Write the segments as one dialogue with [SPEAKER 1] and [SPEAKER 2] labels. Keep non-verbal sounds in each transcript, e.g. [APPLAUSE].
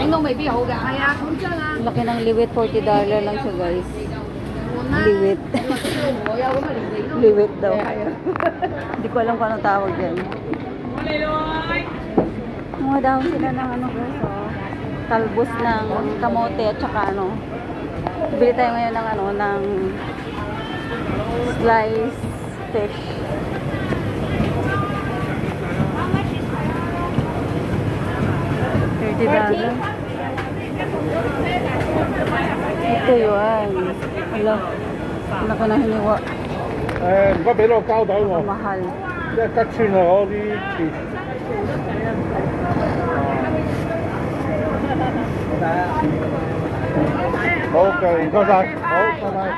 [SPEAKER 1] Ang may biyaw ga. Kaya kung siya lang.
[SPEAKER 2] Laki ng liwit, 40 lang siya guys. Liwit. liwit daw. [LAUGHS] Hindi ko alam kung anong tawag yan. Mga dahon sila ng ano guys oh. Talbos ng kamote at saka ano. Bili tayo ngayon ng ano, ng slice fish. Ibarra. Ito yun. Hello. Laki na hiniwa.
[SPEAKER 3] Eh, ba bilo kao daw mo?
[SPEAKER 2] Mahal.
[SPEAKER 3] Kaya katsin na ako di cheese. Okay, go back. Okay, bye.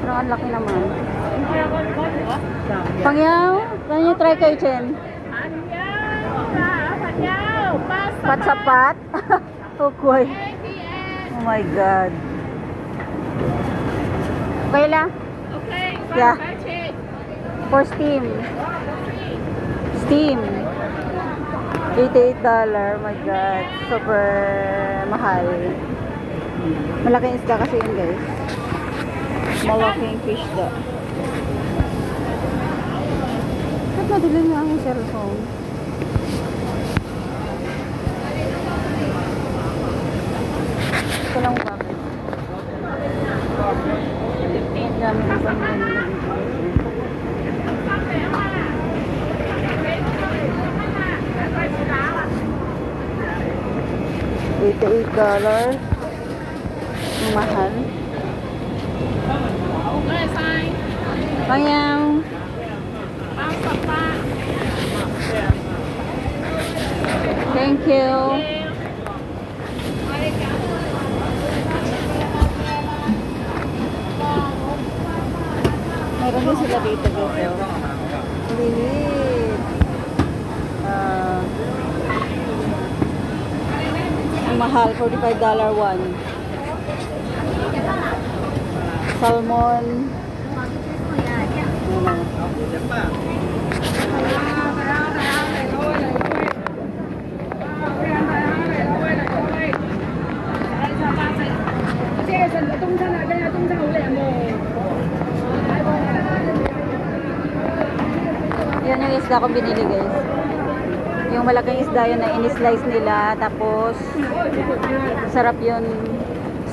[SPEAKER 2] Pero ang laki naman. Pangyaw, can you try kayo, Pat-sapat? Tukoy. [LAUGHS] Oh my God. Okay lang? Yeah. For steam. Steam. $88. Oh my God. Super mahal. Malaking isda kasi yun guys. Malaking fish da. Ba't madilim nga ang cellphone? Ito lang bakit. Ang dami ng pamilya nila dito. $88 dollars. Ang mahal. Pangyaw. Thank you. Dito oh. Lilit. Ah. ang mahal, $45 one. Salmon. Ano? Yan yung isda ko binili guys. Yung malaking isda yun na in-slice nila. Tapos, sarap yun.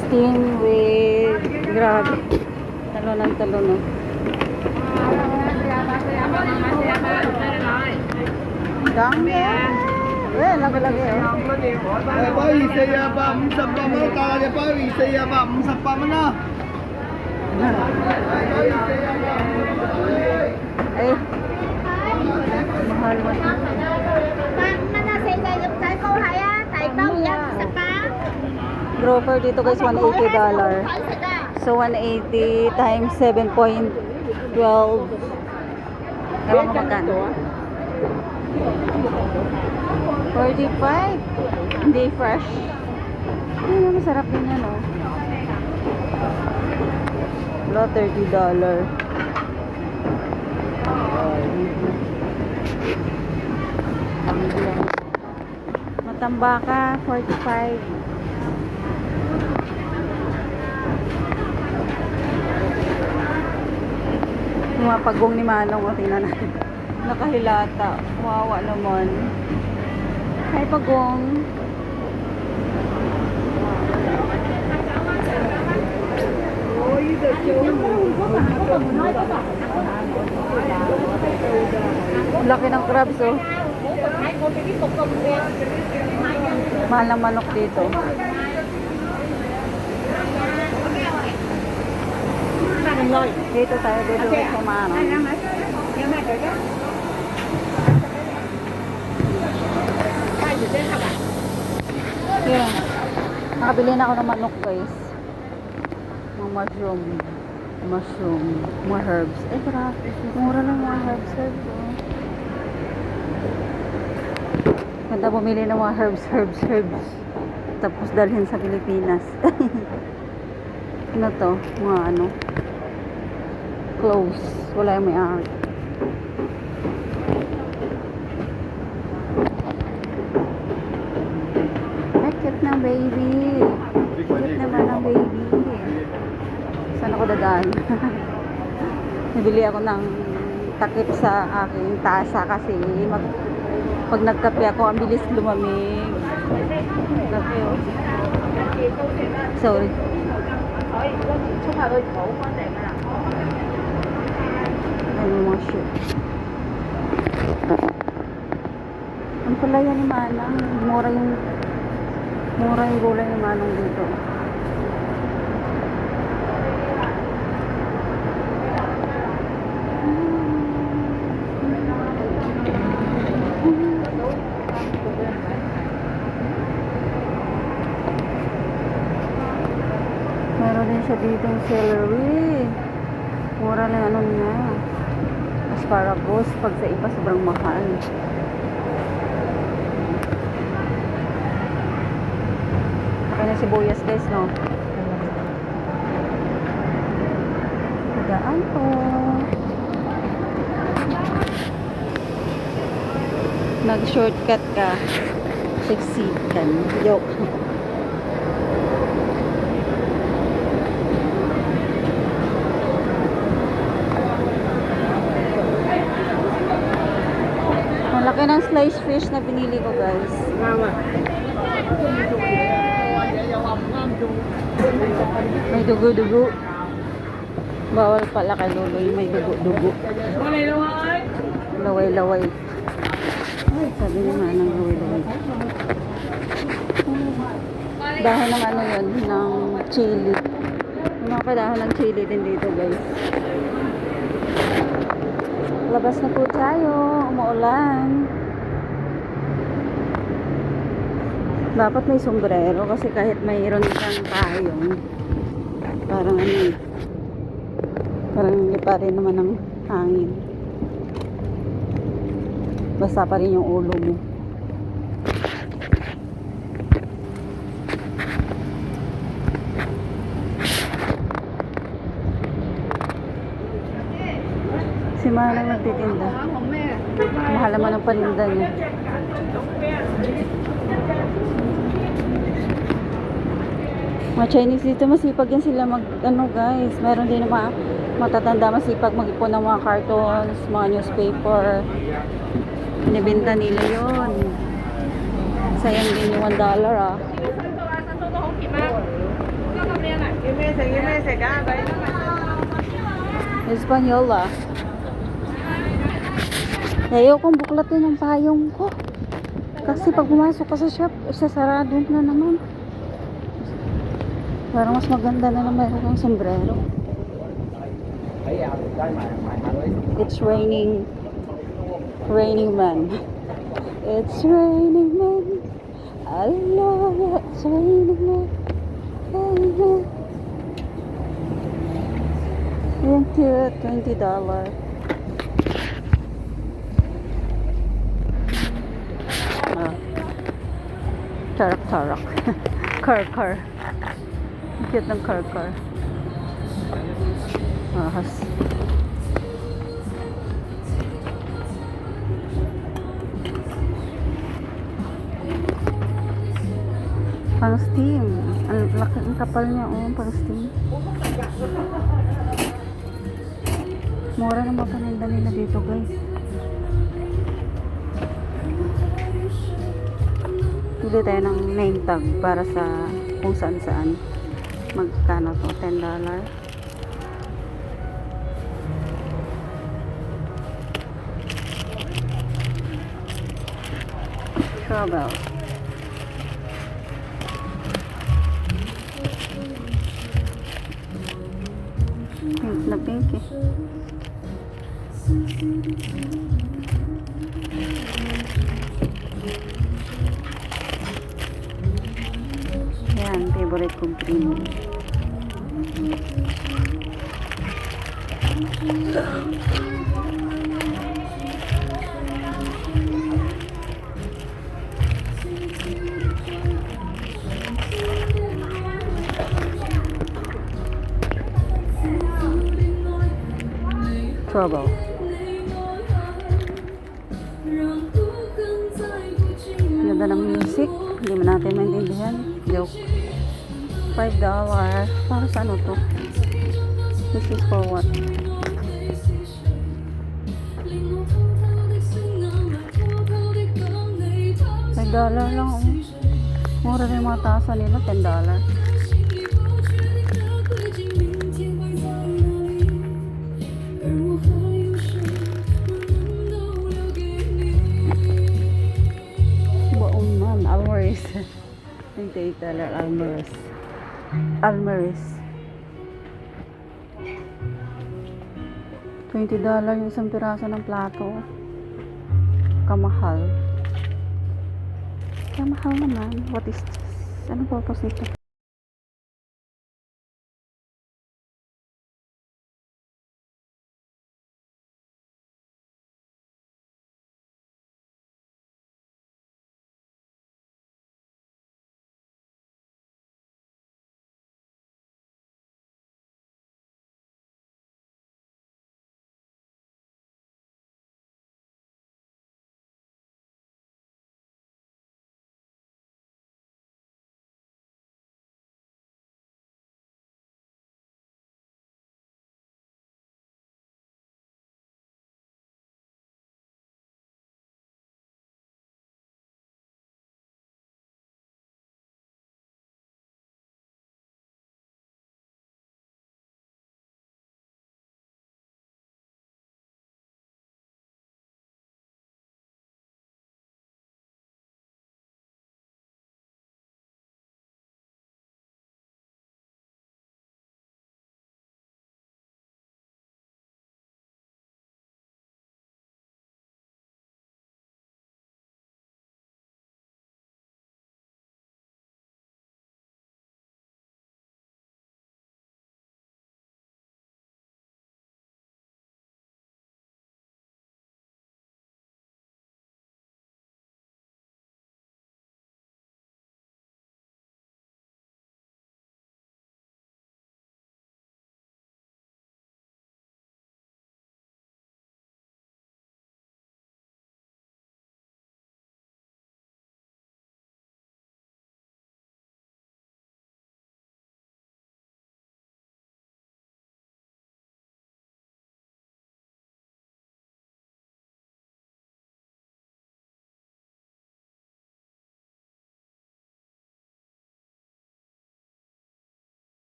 [SPEAKER 2] Steam with, grabe. Talo ng talo no. Dami. Ah. Oh. Eh,
[SPEAKER 4] lagi-lagi eh. Eh, pa, isaya pa, musapa mo na. Kaya pa, isaya pa, musapa mo na.
[SPEAKER 2] Eh mahal mo. Groper dito guys, 180 dollar. So 180 times 7.12. Ewan ko magkano. 45. Hindi fresh. Ano, masarap din yan oh. Wala, 30 dollar. Matambaka, 45. Yung mga pagong ni Manong, o tingnan natin. [LAUGHS] Nakahilata. Wawa naman. Hi, pagong. Laki ng crabs, oh. Mahal ng manok dito. Dito tayo, dito sa manok. Yeah. Nakabili na ako ng manok, guys. Mga mushroom. Mushroom. Mga herbs. Eh, grabe. Mura lang mga herbs. herbs oh. Ganda bumili ng mga herbs, herbs, herbs. Tapos dalhin sa Pilipinas. [LAUGHS] ano to? Mga ano? Clothes. Wala yung may ari. Ay, Cute ng baby. Cute naman ang baby. Saan ako dadaan? [LAUGHS] Nabili ako ng takip sa aking tasa kasi mag, pag nagkape ako, ang bilis lumamig. Kape, oh. Sorry. Ano mga shoe. Ang palaya ni Manang. Mura yung mura yung gulay ni Manang dito. Din siya dito yung celery. Mura lang ano niya. Asparagus. Pag sa iba, sobrang mahal. Okay na sibuyas guys, no? Daan po. Nag-shortcut ka. Succeed ka. Joke. Ang laki ng sliced fish na pinili ko guys. May dugo-dugo. Bawal pala kay Luloy, may dugo-dugo. Laway-laway. Ay, sabi ni Manang laway-laway. Dahon ng ano yun, ng chili. Yung mga kadahon ng chili din dito guys. Labas na po tayo, umuulan. Dapat may sombrero kasi kahit mayroon kang payong, parang ano parang hindi pa rin naman ng hangin. Basta pa rin yung ulo mo. Si Manang nagtitinda. Mahal naman ang paninda niya. Mga Chinese dito masipag yan sila mag ano guys. Meron din mga matatanda masipag mag-ipon ng mga cartons, mga newspaper. Binibenta nila yon. Sayang din yung 1 dollar ah. Espanyol ah. Ayaw kong buklatin ang payong ko. Kasi pag pumasok ka sa shop, isasarado na naman. Parang mas maganda na naman mayroon kang sombrero. It's raining. Raining man. It's raining man. Allah, it's raining man. Thank you, twenty dollar. Ah. Tarak tarak. [LAUGHS] car car. Ang Cute ng car. Ahas. Pang steam. Ang laki ang kapal niya oh, pang steam. Mura na mga paninda nila dito guys. Bili tayo ng name tag para sa kung saan saan. Magkano to? $10 dollar. Trouble. Pink na pink eh. Yan, favorite kong cream. Trouble. Ganda ng music. Hindi mo natin maintindihan. Joke. $5. dollar. Para sa ano to? This is for what? $5 dollar lang. Oh. Mura rin yung mga tasa nila. $10. dollar. Buong man. [LAUGHS] Almaris. $28 dollar. Almaris. Almaris. $20 dollar yung isang piraso ng plato. Kamahal. Kamahal naman. What is this? Ano purpose nito?